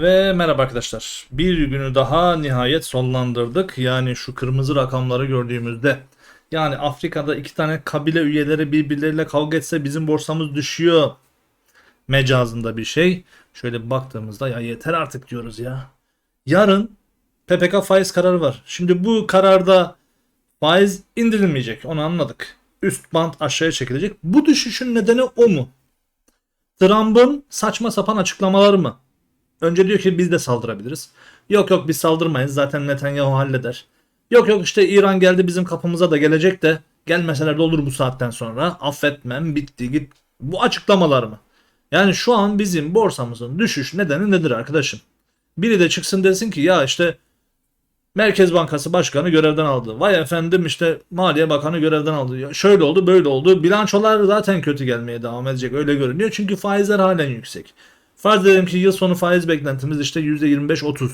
Ve merhaba arkadaşlar. Bir günü daha nihayet sonlandırdık. Yani şu kırmızı rakamları gördüğümüzde. Yani Afrika'da iki tane kabile üyeleri birbirleriyle kavga etse bizim borsamız düşüyor. Mecazında bir şey. Şöyle baktığımızda ya yeter artık diyoruz ya. Yarın PPK faiz kararı var. Şimdi bu kararda faiz indirilmeyecek. Onu anladık. Üst band aşağıya çekilecek. Bu düşüşün nedeni o mu? Trump'ın saçma sapan açıklamaları mı? Önce diyor ki biz de saldırabiliriz. Yok yok biz saldırmayız zaten Netanyahu halleder. Yok yok işte İran geldi bizim kapımıza da gelecek de gelmeseler de olur bu saatten sonra. Affetmem bitti git. Bu açıklamalar mı? Yani şu an bizim borsamızın düşüş nedeni nedir arkadaşım? Biri de çıksın desin ki ya işte Merkez Bankası Başkanı görevden aldı. Vay efendim işte Maliye Bakanı görevden aldı. Ya şöyle oldu böyle oldu. Bilançolar zaten kötü gelmeye devam edecek öyle görünüyor. Çünkü faizler halen yüksek. Farz edelim ki yıl sonu faiz beklentimiz işte %25-30.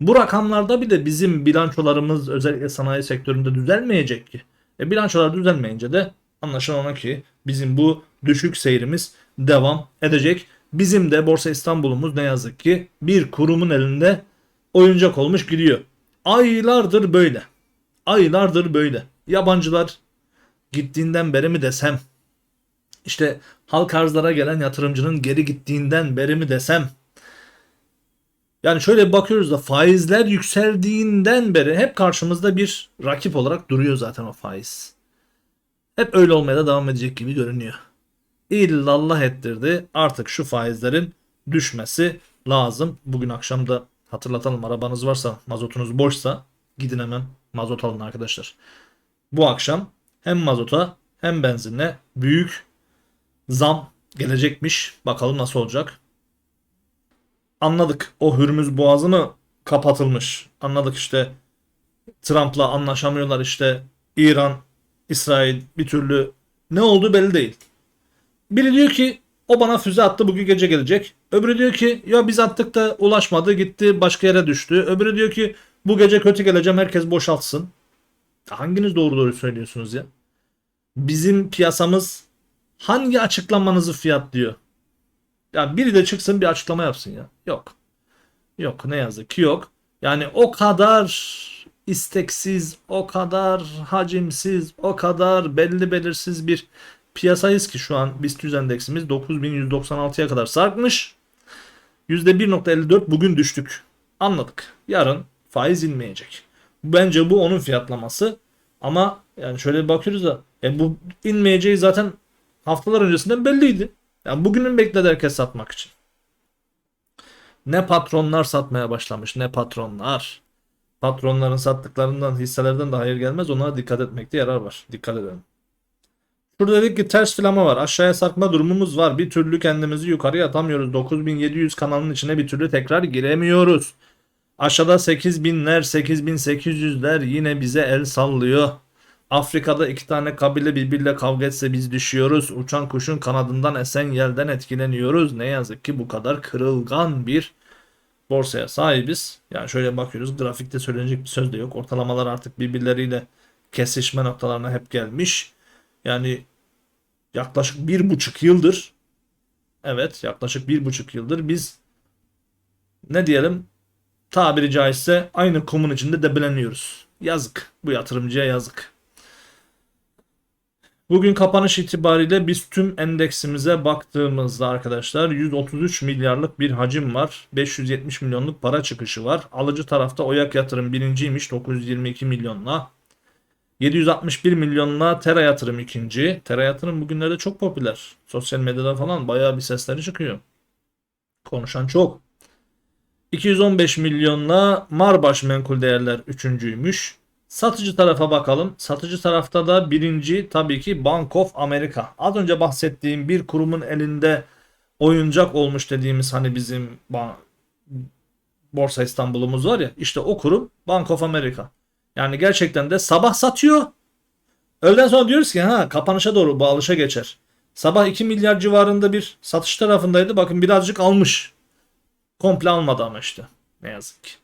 Bu rakamlarda bile bizim bilançolarımız özellikle sanayi sektöründe düzelmeyecek ki. E bilançolar düzelmeyince de anlaşılan ona ki bizim bu düşük seyrimiz devam edecek. Bizim de Borsa İstanbul'umuz ne yazık ki bir kurumun elinde oyuncak olmuş gidiyor. Aylardır böyle. Aylardır böyle. Yabancılar gittiğinden beri mi desem işte halk arzlara gelen yatırımcının geri gittiğinden beri mi desem yani şöyle bakıyoruz da faizler yükseldiğinden beri hep karşımızda bir rakip olarak duruyor zaten o faiz. Hep öyle olmaya da devam edecek gibi görünüyor. İllallah ettirdi. Artık şu faizlerin düşmesi lazım. Bugün akşam da hatırlatalım arabanız varsa mazotunuz boşsa gidin hemen mazot alın arkadaşlar. Bu akşam hem mazota hem benzinle büyük zam gelecekmiş. Bakalım nasıl olacak. Anladık o Hürmüz Boğazı mı kapatılmış. Anladık işte Trump'la anlaşamıyorlar işte İran, İsrail bir türlü ne oldu belli değil. Biri diyor ki o bana füze attı bugün gece gelecek. Öbürü diyor ki ya biz attık da ulaşmadı gitti başka yere düştü. Öbürü diyor ki bu gece kötü geleceğim herkes boşaltsın. Hanginiz doğru doğru söylüyorsunuz ya? Bizim piyasamız hangi açıklamanızı fiyatlıyor? Ya biri de çıksın bir açıklama yapsın ya. Yok. Yok ne yazık ki yok. Yani o kadar isteksiz, o kadar hacimsiz, o kadar belli belirsiz bir piyasadayız ki şu an BIST 100 endeksimiz 9196'ya kadar sarkmış. %1.54 bugün düştük. Anladık. Yarın faiz inmeyecek. Bence bu onun fiyatlaması. Ama yani şöyle bakıyoruz da e bu inmeyeceği zaten haftalar öncesinden belliydi. Yani bugünün bekledi herkes satmak için. Ne patronlar satmaya başlamış ne patronlar. Patronların sattıklarından hisselerden de hayır gelmez. Onlara dikkat etmekte yarar var. Dikkat edelim. Şurada dedik ki ters filama var. Aşağıya sarkma durumumuz var. Bir türlü kendimizi yukarıya atamıyoruz. 9700 kanalın içine bir türlü tekrar giremiyoruz. Aşağıda 8000'ler 8800'ler yine bize el sallıyor. Afrika'da iki tane kabile birbiriyle kavga etse biz düşüyoruz. Uçan kuşun kanadından esen yelden etkileniyoruz. Ne yazık ki bu kadar kırılgan bir borsaya sahibiz. Yani şöyle bakıyoruz grafikte söylenecek bir söz de yok. Ortalamalar artık birbirleriyle kesişme noktalarına hep gelmiş. Yani yaklaşık bir buçuk yıldır evet yaklaşık bir buçuk yıldır biz ne diyelim tabiri caizse aynı kumun içinde debeleniyoruz. Yazık. Bu yatırımcıya yazık. Bugün kapanış itibariyle biz tüm endeksimize baktığımızda arkadaşlar 133 milyarlık bir hacim var. 570 milyonluk para çıkışı var. Alıcı tarafta Oyak Yatırım birinciymiş 922 milyonla. 761 milyonla Tera Yatırım ikinci. Tera Yatırım bugünlerde çok popüler. Sosyal medyada falan bayağı bir sesleri çıkıyor. Konuşan çok. 215 milyonla Marbaş Menkul Değerler üçüncüymüş. Satıcı tarafa bakalım. Satıcı tarafta da birinci tabii ki Bank of America. Az önce bahsettiğim bir kurumun elinde oyuncak olmuş dediğimiz hani bizim Borsa İstanbul'umuz var ya işte o kurum Bank of America. Yani gerçekten de sabah satıyor. Öğleden sonra diyoruz ki ha kapanışa doğru bu alışa geçer. Sabah 2 milyar civarında bir satış tarafındaydı. Bakın birazcık almış. Komple almadı ama işte. Ne yazık ki.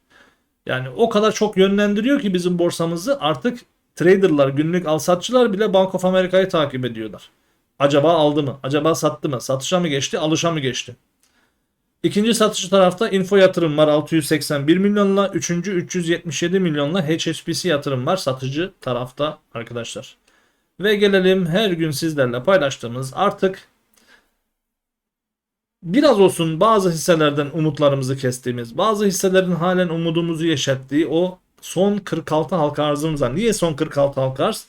Yani o kadar çok yönlendiriyor ki bizim borsamızı artık traderlar, günlük alsatçılar bile Bank of America'yı takip ediyorlar. Acaba aldı mı? Acaba sattı mı? Satışa mı geçti? Alışa mı geçti? İkinci satıcı tarafta Info Yatırım var 681 milyonla. Üçüncü 377 milyonla HSBC Yatırım var satıcı tarafta arkadaşlar. Ve gelelim her gün sizlerle paylaştığımız artık biraz olsun bazı hisselerden umutlarımızı kestiğimiz, bazı hisselerin halen umudumuzu yeşerttiği o son 46 halka arzımıza. Niye son 46 halka arz?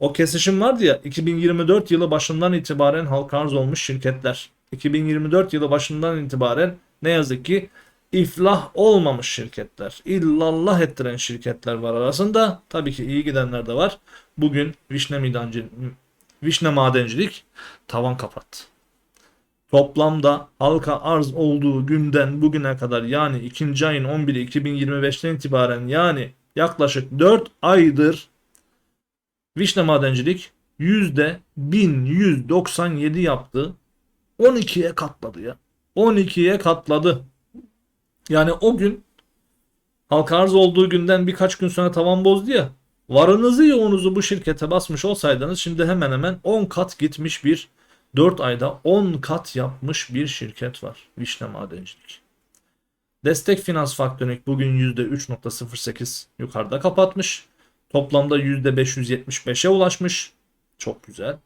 O kesişim vardı ya 2024 yılı başından itibaren halka arz olmuş şirketler. 2024 yılı başından itibaren ne yazık ki iflah olmamış şirketler, illallah ettiren şirketler var arasında. Tabii ki iyi gidenler de var. Bugün Vişne Midancı, Vişne Madencilik tavan kapattı. Toplamda halka arz olduğu günden bugüne kadar yani 2. ayın 11'i 2025'ten itibaren yani yaklaşık 4 aydır Vişne Madencilik %1197 yaptı. 12'ye katladı ya. 12'ye katladı. Yani o gün halka arz olduğu günden birkaç gün sonra tavan bozdu ya. Varınızı yoğunuzu bu şirkete basmış olsaydınız şimdi hemen hemen 10 kat gitmiş bir 4 ayda 10 kat yapmış bir şirket var. Vişne Madencilik. Destek Finans Faktörlük bugün %3.08 yukarıda kapatmış. Toplamda %575'e ulaşmış. Çok güzel.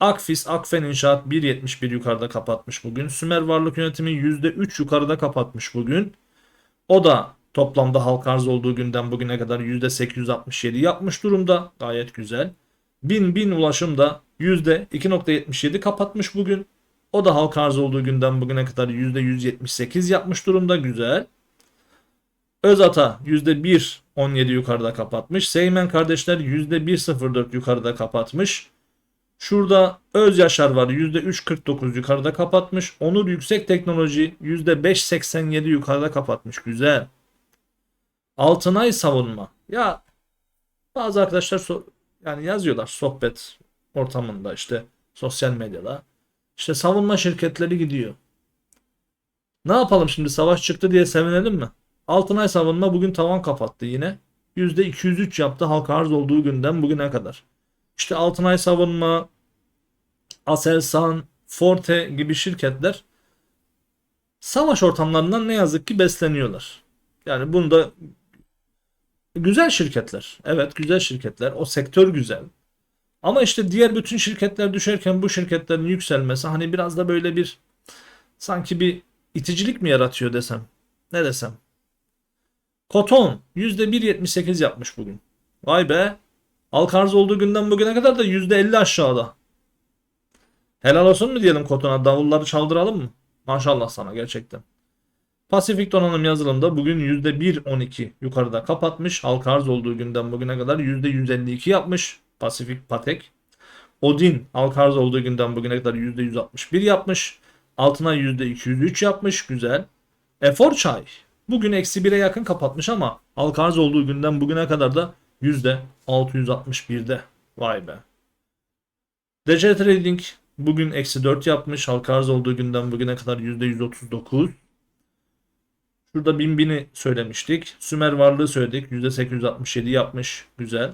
Akfis, Akfen İnşaat 1.71 yukarıda kapatmış bugün. Sümer Varlık Yönetimi %3 yukarıda kapatmış bugün. O da toplamda halka arz olduğu günden bugüne kadar %867 yapmış durumda. Gayet güzel. Bin bin ulaşım da %2.77 kapatmış bugün. O da halka arz olduğu günden bugüne kadar %178 yapmış durumda. Güzel. Özata %1.17 yukarıda kapatmış. Seymen kardeşler %1.04 yukarıda kapatmış. Şurada Öz Yaşar var %3.49 yukarıda kapatmış. Onur Yüksek Teknoloji %5.87 yukarıda kapatmış. Güzel. Altınay Savunma. Ya bazı arkadaşlar so- yani yazıyorlar sohbet ortamında işte sosyal medyada. İşte savunma şirketleri gidiyor. Ne yapalım şimdi savaş çıktı diye sevinelim mi? Altınay Savunma bugün tavan kapattı yine. %203 yaptı halka arz olduğu günden bugüne kadar. İşte Altınay Savunma, Aselsan, Forte gibi şirketler savaş ortamlarından ne yazık ki besleniyorlar. Yani bunda güzel şirketler. Evet güzel şirketler. O sektör güzel. Ama işte diğer bütün şirketler düşerken bu şirketlerin yükselmesi hani biraz da böyle bir sanki bir iticilik mi yaratıyor desem. Ne desem. Koton %1.78 yapmış bugün. Vay be. Halka arz olduğu günden bugüne kadar da %50 aşağıda. Helal olsun mu diyelim Koton'a? Davulları çaldıralım mı? Maşallah sana gerçekten. Pasifik Donanım yazılımda bugün %1.12 yukarıda kapatmış. Halka arz olduğu günden bugüne kadar %152 yapmış. Pasifik Patek. Odin halka arz olduğu günden bugüne kadar %161 yapmış. Altına %203 yapmış. Güzel. Efor Çay bugün eksi 1'e yakın kapatmış ama halka arz olduğu günden bugüne kadar da %661'de. Vay be. DC Trading bugün eksi 4 yapmış. Halka arz olduğu günden bugüne kadar %139. Şurada bin bini söylemiştik. Sümer varlığı söyledik. %867 yapmış. Güzel.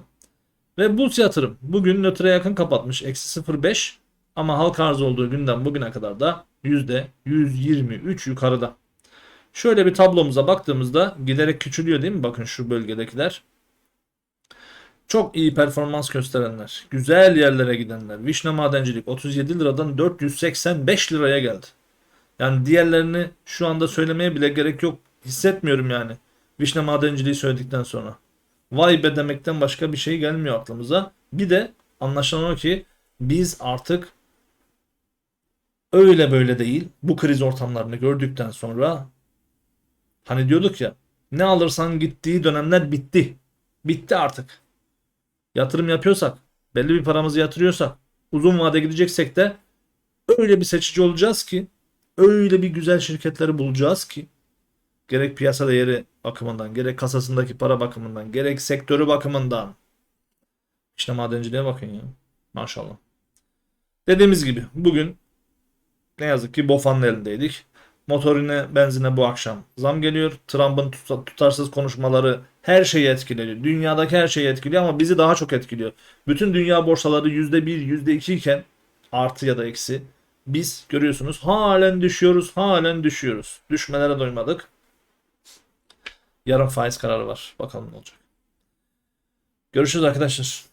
Ve Bus yatırım bugün nötre yakın kapatmış. Eksi 0.5 ama halka arz olduğu günden bugüne kadar da %123 yukarıda. Şöyle bir tablomuza baktığımızda giderek küçülüyor değil mi? Bakın şu bölgedekiler. Çok iyi performans gösterenler, güzel yerlere gidenler. Vişne Madencilik 37 liradan 485 liraya geldi. Yani diğerlerini şu anda söylemeye bile gerek yok. Hissetmiyorum yani. Vişne Madenciliği söyledikten sonra. Vay be demekten başka bir şey gelmiyor aklımıza. Bir de anlaşılan o ki biz artık öyle böyle değil. Bu kriz ortamlarını gördükten sonra hani diyorduk ya ne alırsan gittiği dönemler bitti. Bitti artık yatırım yapıyorsak, belli bir paramızı yatırıyorsak, uzun vade gideceksek de öyle bir seçici olacağız ki, öyle bir güzel şirketleri bulacağız ki gerek piyasa değeri bakımından, gerek kasasındaki para bakımından, gerek sektörü bakımından. İşte madenciliğe bakın ya. Maşallah. Dediğimiz gibi bugün ne yazık ki BOFA'nın elindeydik. Motorine, benzine bu akşam zam geliyor. Trump'ın tutarsız konuşmaları her şeyi etkiliyor. Dünyadaki her şeyi etkiliyor ama bizi daha çok etkiliyor. Bütün dünya borsaları %1, %2 iken artı ya da eksi Biz görüyorsunuz halen düşüyoruz, halen düşüyoruz. Düşmelere doymadık. Yarın faiz kararı var. Bakalım ne olacak. Görüşürüz arkadaşlar.